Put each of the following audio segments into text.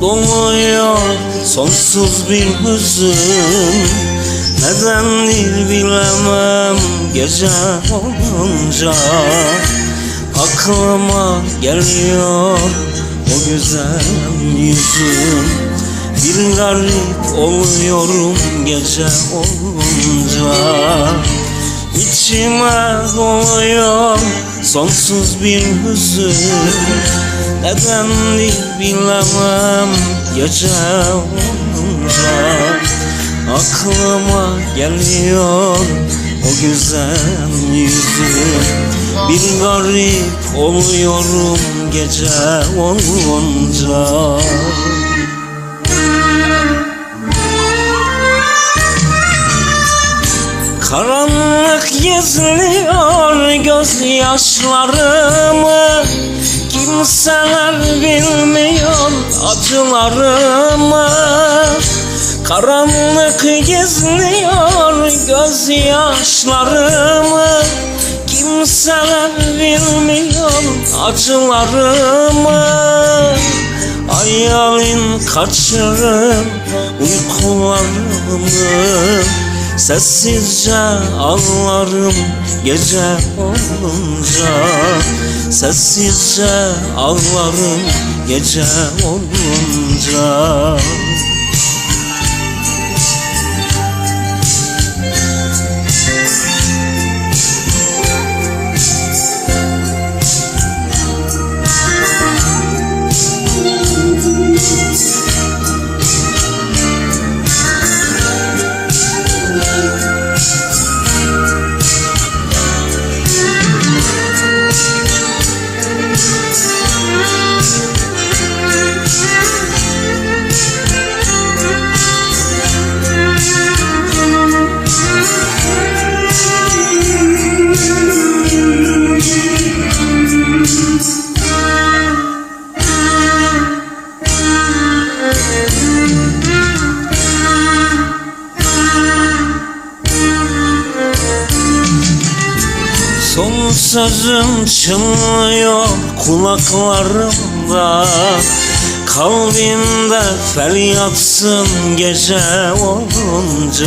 doluyor sonsuz bir hüzün. Nedendir bilemem gece olunca? Aklıma geliyor o güzel yüzün. Bir garip oluyorum gece olunca. İçime doluyor sonsuz bir hüzün Nedendir bilemem. Gece olunca Aklıma geliyor o güzel yüzün Bir garip oluyorum gece olunca. Karanlık gizliyor gözyaşlarımı Kimseler bilmiyor acılarımı. Karanlık gizliyor gözyaşlarımı. Kimseler bilmiyor acılarımı. Hayalin kaçırır uykularımı Sessizce ağlarım gece olunca. Sessizce ağlarım gece olunca Sözüm çınlıyor kulaklarımda. Kalbimde feryatsın gece olunca.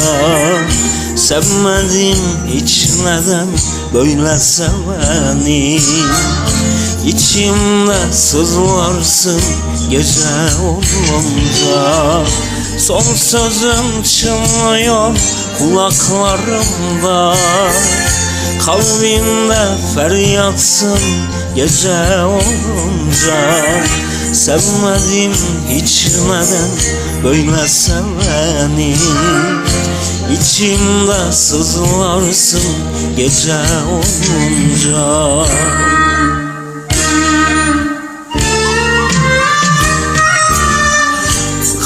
Sevmedim hiç neden böyle seveni. İçimde sızlarsın gece olunca. Son sözüm çınlıyor kulaklarımda Kalbimde feryatsın gece olunca. Sevmedim hiç neden böyle seveni. İçimde sızlarsın gece olunca.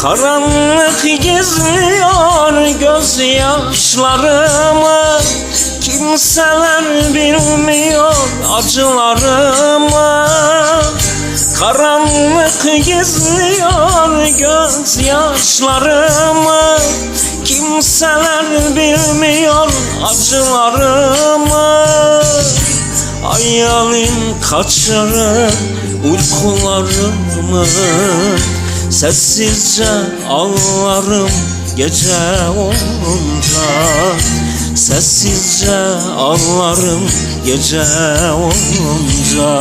Karanlık gizliyor gözyaşlarımı Kimseler bilmiyor acılarımı Karanlık gizliyor gözyaşlarımı Kimseler bilmiyor acılarımı Hayalin kaçırır uykularımı Sessizce ağlarım gece olunca Sessizce ağlarım gece olunca